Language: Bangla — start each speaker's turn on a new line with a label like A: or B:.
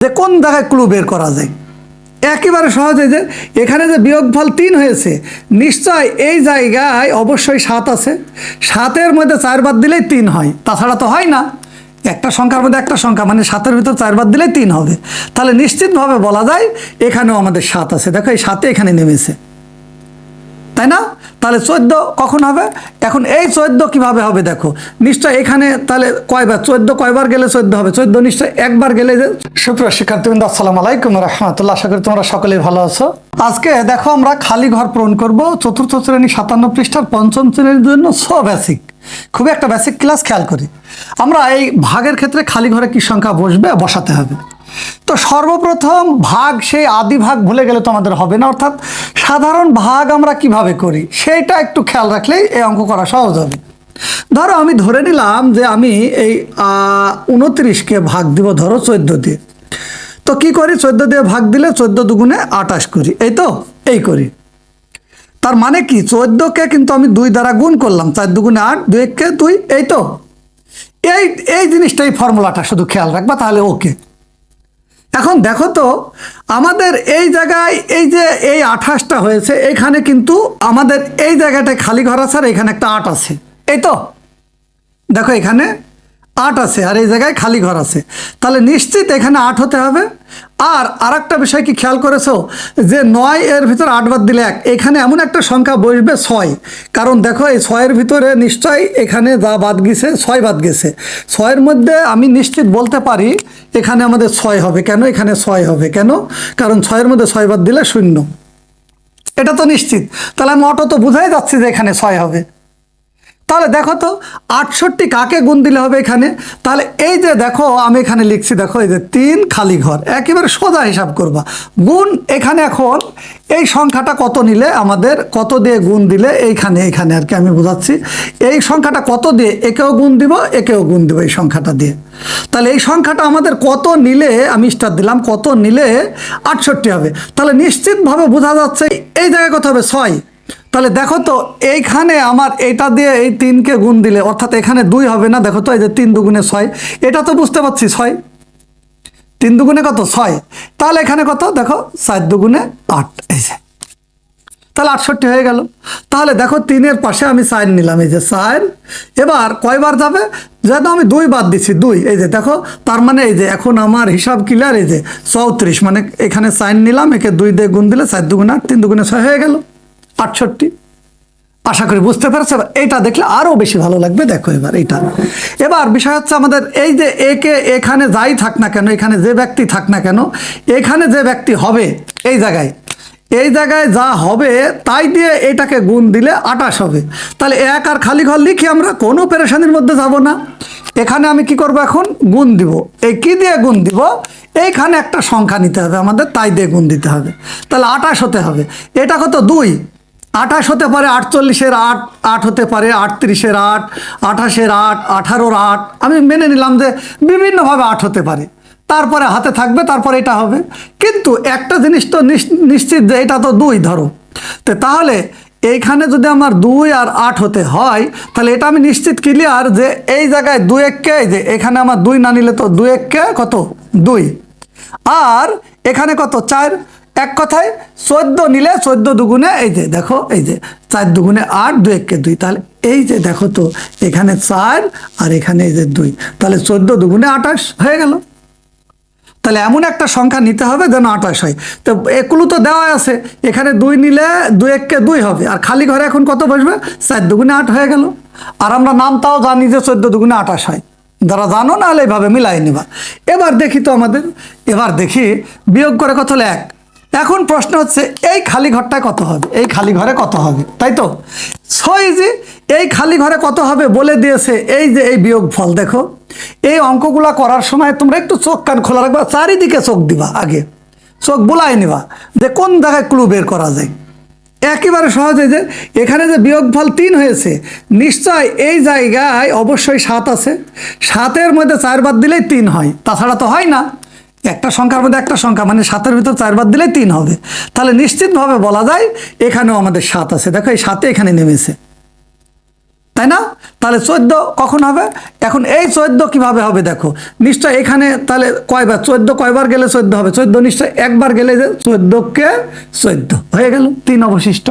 A: যে কোন জায়গায় ক্লু বের করা যায়? একেবারে সহজে যে এখানে যে বিয়োগফল তিন হয়েছে, নিশ্চয় এই জায়গায় অবশ্যই সাত আছে। সাতের মধ্যে চার বাদ দিলেই তিন হয়। তাছাড়া তো হয় না। একটা সংখ্যার মধ্যে একটা সংখ্যা মানে সাতের ভিতর চার বাদ দিলেই তিন হবে। তাহলে নিশ্চিতভাবে বলা যায় এখানেও আমাদের সাত আছে। দেখো এই সাতে এখানে নেমেছে। তাই না? তাহলে চোদ্দ কখন হবে? এখন এই চোদ্দ কীভাবে হবে দেখো। নিশ্চয় এখানে তাহলে কয়বার? চোদ্দ কয়বার গেলে চোদ্দ হবে? চোদ্দ নিশ্চয় একবার গেলে যে সুপ্রিয় শিক্ষার্থীবৃন্দ, আসসালামু আলাইকুম রহমতুল্লাহ। আশা করি তোমরা সকলেই ভালো আছো। আজকে দেখো আমরা খালি ঘর পূরণ করব। চতুর্থ শ্রেণি, সাতান্ন পৃষ্ঠার পঞ্চম শ্রেণির জন্য সো বেসিক খুবই একটা বেসিক ক্লাস খেয়াল করি। আমরা এই ভাগের ক্ষেত্রে খালি ঘরে কি সংখ্যা বসবে? বসাতে হবে। তো সর্বপ্রথম ভাগ সেই আদি ভাগ ভুলে গেলে তো আমাদের হবে না, অর্থাৎ সাধারণ ভাগ আমরা কীভাবে করি সেইটা একটু খেয়াল রাখলেই এই অঙ্ক করা সহজ হবে। ধরো আমি ধরে নিলাম যে আমি এই উনত্রিশকে ভাগ দিব ধরো চোদ্দ দিয়ে। তো কি করি? চোদ্দ দিয়ে ভাগ দিলে চোদ্দ দুগুণে আটাশ করি, এই তো, এই করি। তার মানে কি? চোদ্দোকে কিন্তু আমি দুই দ্বারা গুণ করলাম, চার দুগুণে আট, দুই এককে দুই, এই তো। এই এই জিনিসটা এই ফর্মুলাটা শুধু খেয়াল রাখবা, তাহলে ওকে। এখন দেখো তো, আমাদের এই জায়গায় এই যে এই আঠাশটা হয়েছে, এখানে কিন্তু আমাদের এই জায়গাটা খালি ঘর আছে আর এখানে একটা আট আছে। এই তো, দেখো এখানে আট আছে আর এই জায়গায় খালি ঘর আছে। তাহলে নিশ্চিত এখানে আট হতে হবে। আর আর একটা বিষয় কি খেয়াল করেছ? যে নয় এর ভিতর আট বাদ দিলে এক। এখানে এমন একটা সংখ্যা বসবে ছয়। কারণ দেখো এই ছয়ের ভিতরে নিশ্চয়ই এখানে যা বাদ গেছে, ছয় বাদ গেছে। ছয়ের মধ্যে আমি নিশ্চিত বলতে পারি এখানে আমাদের ছয় হবে। কেন এখানে ছয় হবে? কেন? কারণ ছয়ের মধ্যে ছয় বাদ দিলে শূন্য। এটা তো নিশ্চিত। তাহলে আমি অটো তো বোঝাই যাচ্ছি যে এখানে ছয় হবে। তাহলে দেখো তো, আটষট্টি কাকে গুণ দিলে হবে এখানে? তাহলে এই যে দেখো, আমি এখানে লিখছি, দেখো, এই যে তিন খালি ঘর, একেবারে সোজা হিসাব করবা। গুণ এখানে এখন, এই সংখ্যাটা কত নিলে আমাদের, কত দিয়ে গুণ দিলে এইখানে এইখানে আর কি আমি বোঝাচ্ছি। এই সংখ্যাটা কত দিয়ে একেও গুণ দিব, একেও গুণ দিব এই সংখ্যাটা দিয়ে। তাহলে এই সংখ্যাটা আমাদের কত নিলে, আমি স্টার দিলাম, কত নিলে আটষট্টি হবে। তাহলে নিশ্চিতভাবে বোঝা যাচ্ছে, এই জায়গায় কত হবে? ছয়। তাহলে দেখো তো, এইখানে আমার এটা দিয়ে এই তিনকে গুণ দিলে, অর্থাৎ এখানে দুই হবে না, দেখো তো এই যে তিন দুগুণে ছয়, এটা তো বুঝতে পারছি ছয়। তিন দুগুণে কত? ছয়। তাহলে এখানে কত? দেখো, চার দুগুণে আট, এই যে। তাহলে আটষট্টি হয়ে গেল। তাহলে দেখো, তিনের পাশে আমি সাইন নিলাম, এই যে সাইন এবার কয়বার যাবে? যেহেতু আমি দুই বাদ দিচ্ছি দুই, এই যে দেখো, তার মানে এই যে এখন আমার হিসাব ক্লিয়ার এই যে চৌত্রিশ মানে এখানে সাইন নিলাম, একে দুই দিয়ে গুণ দিলে চার দুগুণে আট, তিন দুগুণে ছয় হয়ে গেল। আটষট্টি। আশা করি বুঝতে পেরেছ এইটা দেখলে আরও বেশি ভালো লাগবে। দেখো এবার এইটা এবার বিষয় হচ্ছে আমাদের এই যে একে এখানে যাই থাক না কেন, এখানে যে ব্যক্তি থাক না কেন, এখানে যে ব্যক্তি হবে এই জায়গায় এই জায়গায় যা হবে তাই দিয়ে এটাকে গুণ দিলে আটাশ হবে। তাহলে এক আর খালি ঘর লিখি আমরা কোনো পেরেশানির মধ্যে যাব না। এখানে আমি কি করব এখন? গুণ দিব। এই কি দিয়ে গুণ দিব? এইখানে একটা সংখ্যা নিতে হবে আমাদের, তাই দিয়ে গুণ দিতে হবে। তাহলে আটাশ হতে হবে। এটা কত? দুই। আঠাশ হতে পারে আটচল্লিশের আট আট হতে পারে আটত্রিশের আট, আঠাশের আট, আঠারোর আট। আমি মেনে নিলাম যে বিভিন্নভাবে আট হতে পারে। তারপরে হাতে থাকবে, তারপরে এটা হবে। কিন্তু একটা জিনিস তো নিশ- নিশ্চিত যে এটা তো দুই ধরো। তো তাহলে এইখানে যদি আমার দুই আর আট হতে হয়, তাহলে এটা আমি নিশ্চিত ক্লিয়ার যে এই জায়গায় দুই এককে যে এখানে আমার দুই না নিলে তো দুই এককে কত? দুই। আর এখানে কত? চার। এক কথায় চোদ্দ নিলে চোদ্দ দুগুণে এই যে, দেখো, এই যে, চার দুগুণে আট, দুই এককে দুই, তাহলে এই যে, দেখো তো, এখানে চার আর এখানে এই যে দুই, তাহলে চোদ্দ দুগুণে আঠাশ হয়ে গেল। তাহলে এমন একটা সংখ্যা নিতে হবে যেন আঠাশ হয়। তো এগুলো তো দেওয়া আছে, এখানে দুই নিলে দুই এককে দুই হবে, আর খালি ঘরে এখন কত বসবে? চার দুগুণে আট হয়ে গেল। আর আমরা নামটাও জানি যে চোদ্দ দুগুণে আঠাশ হয়। যারা জানো না হলে এইভাবে মিলাই নিবা। এবার দেখি তো আমাদের, এবার দেখি বিয়োগ করে কত হলো এক। এখন প্রশ্ন হচ্ছে, এই খালি ঘরটা কত হবে? এই খালি ঘরে কত হবে? তাই তো? ছয় যে, এই খালি ঘরে কত হবে বলে দিয়েছে, এই যে এই বিয়োগ ফল, দেখো। এই অঙ্কগুলা করার সময় তোমরা একটু চোখ কান খোলা রাখবা, চারিদিকে চোখ দিবা আগে। চোখ বুলাই নিবা, যে কোন জায়গায় ক্লু বের করা যায়। একেবারে সহজে যে, এখানে যে বিয়োগফল তিন হয়েছে, নিশ্চয় এই জায়গায় অবশ্যই সাত আছে। সাতের মধ্যে চার বাদ দিলেই তিন হয়, তাছাড়া তো হয় না। একটা সংখ্যার মধ্যে একটা সংখ্যা মানে সাতের ভিতর চার বাদ দিলেই তিন হবে। তাহলে নিশ্চিতভাবে বলা যায় এখানেও আমাদের সাত আছে। দেখো এই সাতে এখানে নেমেছে। তাই না? তাহলে চোদ্দ কখন হবে? এখন এই চোদ্দ কীভাবে হবে দেখো। নিশ্চয় এখানে তাহলে কয়বার? চোদ্দ কয়বার গেলে চোদ্দ হবে? চোদ্দ নিশ্চয় একবার গেলে যে চোদ্দকে চোদ্দ। হয়ে গেল। তিন অবশিষ্ট।